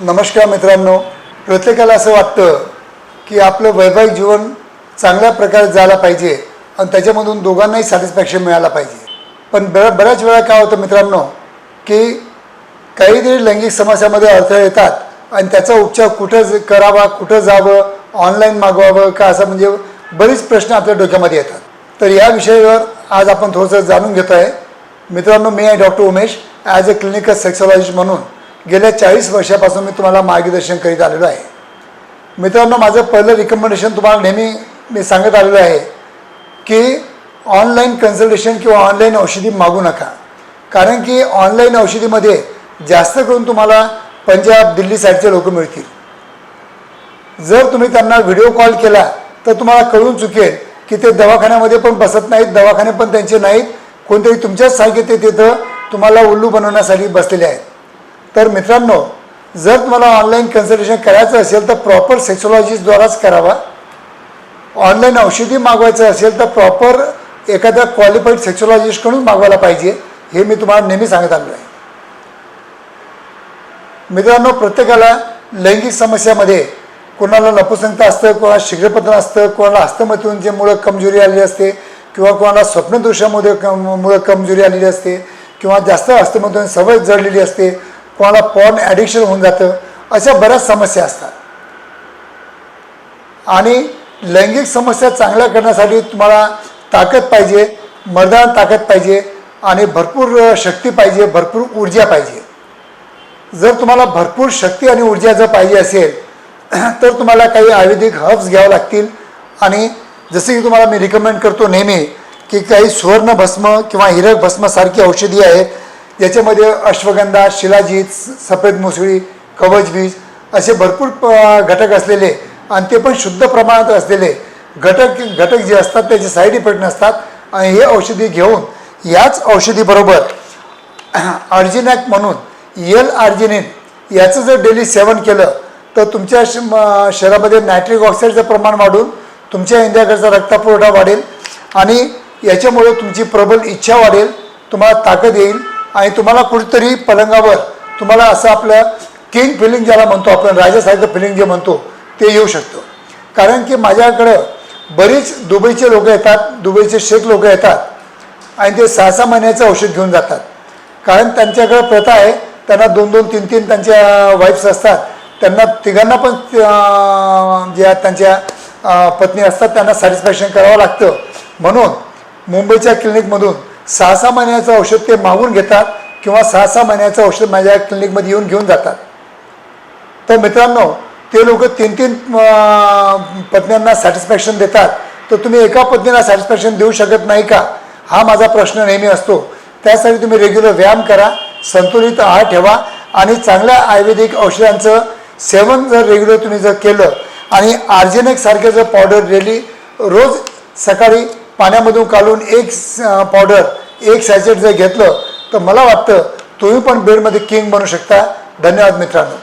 नमस्कार मित्रांनो. प्रत्येकाला असं वाटतं की आपलं वैवाहिक जीवन चांगल्या प्रकारे जायला पाहिजे आणि त्याच्यामधून दोघांनाही सॅटिस्फॅक्शन मिळायला पाहिजे. पण ब बऱ्याच वेळा काय होतं मित्रांनो की काहीतरी लैंगिक समस्यामध्ये अडथळे येतात आणि त्याचा उपचार कुठं करावा कुठं जावं ऑनलाईन मागवावं का असं म्हणजे बरेच प्रश्न आपल्या डोक्यामध्ये येतात. तर या विषयावर आज आपण थोडंसं जाणून घेतो आहे मित्रांनो मी आहे doctor Umesh as a clinical sexologist म्हणून. गेल्या चाळीस वर्षापासून मी तुम्हाला मार्गदर्शन करीत आलेलो आहे. मित्रांनो माझं पहिलं रिकमेंडेशन तुम्हाला नेहमी मी सांगत आलेलो आहे की ऑनलाईन कन्सल्टेशन किंवा ऑनलाईन औषधी मागू नका. कारण की ऑनलाईन औषधीमध्ये जास्त करून तुम्हाला पंजाब दिल्ली साईडचे लोक मिळतील. जर तुम्ही त्यांना व्हिडिओ कॉल केला तर तुम्हाला कळून चुकेल की ते दवाखान्यामध्ये पण बसत नाहीत दवाखाने पण त्यांचे नाहीत. कोणतरी तुमच्याच सारखे ते तिथं तुम्हाला उल्लू बनवण्यासाठी बसलेले आहेत. तर मित्रांनो जर तुम्हाला ऑनलाईन कन्सल्टेशन करायचं असेल तर प्रॉपर सेक्सॉलॉजिस्टद्वाराच करावा. ऑनलाईन औषधी मागवायचं असेल तर प्रॉपर एखाद्या क्वालिफाईड सेक्सॉलॉजिस्टकडून मागवायला पाहिजे. हे मी तुम्हाला नेहमी सांगत आलो आहे. मित्रांनो प्रत्येकाला लैंगिक समस्यामध्ये कोणाला नपुसंगता असतं कोणाला शीघ्रपतन असतं कोणाला हस्तमैथुनच्यामुळं कमजोरी आलेली असते किंवा कोणाला स्वप्नदोषामध्ये कम मुळं कमजोरी आलेली असते किंवा जास्त हस्तमैथुन सवय जडलेली असते कोणाला पॉर्न ॲडिक्शन होऊन जातं अशा बऱ्याच समस्या असतात. आणि लैंगिक समस्या चांगल्या करण्यासाठी तुम्हाला ताकद पाहिजे मर्दान ताकद पाहिजे आणि भरपूर शक्ती पाहिजे भरपूर ऊर्जा पाहिजे. जर तुम्हाला भरपूर शक्ती आणि ऊर्जा जर पाहिजे असेल तर तुम्हाला काही आयुर्वेदिक हर्ब्स घ्यावं लागतील. आणि जसे की तुम्हाला मी रिकमेंड करतो नेहमी की काही सुवर्ण भस्म किंवा हिरक भस्मसारखी औषधी आहेत याच्यामध्ये अश्वगंधा शिलाजीत स- सफेद मुसळी कवच बीज असे भरपूर प- घटक असलेले आणि ते पण शुद्ध प्रमाणात असलेले घटक घटक जे असतात त्याचे साईड इफेक्ट नसतात. आणि हे औषधी घेऊन याच औषधीबरोबर आर्जिनॅक म्हणून यल आर्जिनिन याचं जर डेली सेवन केलं तर तुमच्या श- शरीरामध्ये नायट्रिक ऑक्साईडचं प्रमाण वाढून तुमच्या इंद्रियाकडचा रक्तपुरवठा वाढेल आणि याच्यामुळे तुमची प्रबल इच्छा वाढेल तुम्हाला ताकद येईल आणि तुम्हाला कुठेतरी पलंगावर तुम्हाला असं आपलं किंग फिलिंग ज्याला म्हणतो आपण राजासारखं फिलिंग जे म्हणतो ते येऊ शकतं. कारण की माझ्याकडं बरीच दुबईचे लोक येतात दुबईचे शेख लोक येतात आणि ते सहा सहा महिन्याचं औषध घेऊन जातात. कारण त्यांच्याकडे प्रथा आहे त्यांना दोन दोन तीन तीन त्यांच्या वाईफ्स असतात. त्यांना तिघांना पण ज्या त्यांच्या पत्नी असतात त्यांना सॅटिस्फॅक्शन करावं लागतं. म्हणून मुंबईच्या क्लिनिकमधून सहा सहा महिन्याचं औषध ते मागून घेतात किंवा सहा सहा महिन्याचं औषध माझ्या क्लिनिकमध्ये येऊन घेऊन जातात. तर मित्रांनो ते लोक तीन तीन पत्न्यांना सॅटिस्फॅक्शन देतात. तर तुम्ही एका पत्नीला सॅटिस्फॅक्शन देऊ शकत नाही का? हा माझा प्रश्न नेहमी असतो. त्यासाठी तुम्ही रेग्युलर व्यायाम करा संतुलित आहार ठेवा आणि चांगल्या आयुर्वेदिक औषधांचं सेवन जर रेग्युलर तुम्ही जर केलं आणि आर्जेनिकसारखे जर पावडर डेली रोज सकाळी पाण्यामधून काढून एक पावडर एक सॅचेट जर घेतलं तर मला वाटतं तुम्ही पण बेडमध्ये किंग बनू शकता. धन्यवाद मित्रांनो.